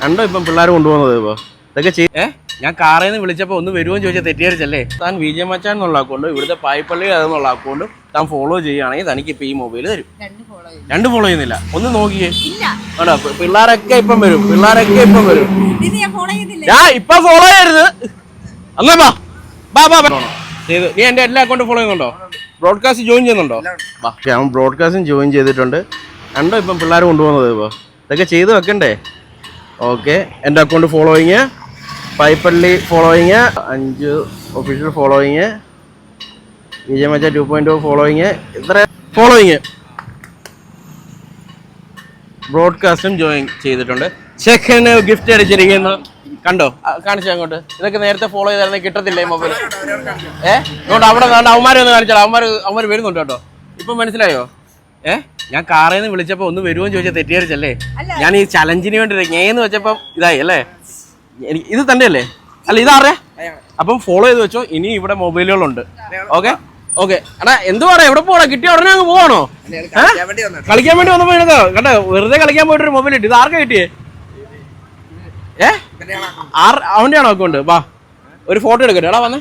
കണ്ടോ ഇപ്പം പിള്ളേർ കൊണ്ടുപോകുന്നത് ഇപ്പൊ? ഇതൊക്കെ ചെയ് ഏ? ഞാൻ കാറിൽ നിന്ന് വിളിച്ചപ്പോൾ ഒന്ന് വരുമോ എന്ന് ചോദിച്ചാൽ തെറ്റിയരിച്ചല്ലേ താൻ വി ജെ മച്ചാൻ എന്നുള്ള അക്കൗണ്ട് ഇവിടുത്തെ പായ്പള്ളി അതെന്നുള്ള അക്കൗണ്ട് താൻ ഫോളോ ചെയ്യുകയാണെങ്കിൽ തനിക്ക് ഇപ്പം ഈ മൊബൈൽ തരും. രണ്ട് ഫോളോ രണ്ട് ഫോളോ ചെയ്യുന്നില്ല. ഒന്ന് നോക്കിയേ. ഇല്ല. ആണോ പിള്ളേരൊക്കെ ഇപ്പം വരും. പിള്ളേരൊക്കെ ഇപ്പം വരും. ഞാൻ ഫോളോ ചെയ്തില്ല ഞാൻ ഇപ്പൊ ഫോളോ ചെയ്യരുത്. അല്ലേ ബാ ബാ ബാ. ചെയ്തു. നീ എന്റെ എല്ലാ അക്കൗണ്ടും ഫോളോ ചെയ്യുന്നുണ്ടോ? ബ്രോഡ്കാസ്റ്റ് ജോയിൻ ചെയ്യുന്നുണ്ടോ? ബാക്കി ഞാൻ ബ്രോഡ്കാസ്റ്റും ജോയിൻ ചെയ്തിട്ടുണ്ട്. കണ്ടോ ഇപ്പം പിള്ളേർ കൊണ്ടുപോകുന്നത് ഇപ്പോൾ ഇതൊക്കെ ചെയ്ത് വെക്കണ്ടേ? ഓക്കെ എന്റെ അക്കൗണ്ട് ഫോളോയിങ് പൈപ്പള്ളി ഫോളോയിങ് അഞ്ച് ഒഫീഷ്യൽ ഫോളോയിങ് വിജയ മച്ച ടു പോയിന്റ് ഫോളോയിങ് ഇത്ര ഫോളോയിങ് ബ്രോഡ്കാസ്റ്റും ജോയിൻ ചെയ്തിട്ടുണ്ട്. ചെക്കന് ഗിഫ്റ്റ് അടിച്ചിരിക്കുന്നു. കണ്ടോ? കാണിച്ചു അങ്ങോട്ട്. ഇതൊക്കെ നേരത്തെ ഫോളോ ചെയ്തായിരുന്നു കിട്ടത്തില്ലേ മൊബൈൽ ഏ? അതുകൊണ്ട് അവിടെ അവന്മാരെ ഒന്ന് കാണിച്ചാൽ അവന്മാർ അവന്മാർ വരുന്നുണ്ട് കേട്ടോ. ഇപ്പം മനസ്സിലായോ? ഏ? ഞാൻ കാറിൽ നിന്ന് വിളിച്ചപ്പോ ഒന്ന് വരുമോ ചോദിച്ചാൽ തെറ്റിയരിച്ചല്ലേ ഞാൻ ഈ ചലഞ്ചിന് വേണ്ടി ഞേന്ന് വെച്ചപ്പോ ഇതായി അല്ലേ? ഇത് തന്നെ അല്ലേ അല്ല ഇതാറേ അപ്പം ഫോളോ ചെയ്ത് വെച്ചോ ഇനി ഇവിടെ മൊബൈലുകളുണ്ട്. ഓക്കെ ഓക്കെ എടാ എന്ത് പറയാ? എവിടെ പോടാ കിട്ടിയ ഉടനെ അങ്ങ് പോവാണോ? കളിക്കാൻ വേണ്ടി വന്നപ്പോ എഴുതോ കണ്ടോ? വെറുതെ കളിക്കാൻ പോയിട്ട് ഒരു മൊബൈൽ കിട്ടി. ഇത് ആർക്കാ കിട്ടിയേ? ഏ? ആർ അവന്റെ ആണോ അക്കൗണ്ട് വാ. ഒരു ഫോട്ടോ എടുക്കട്ടെ. എടാ വന്നേ.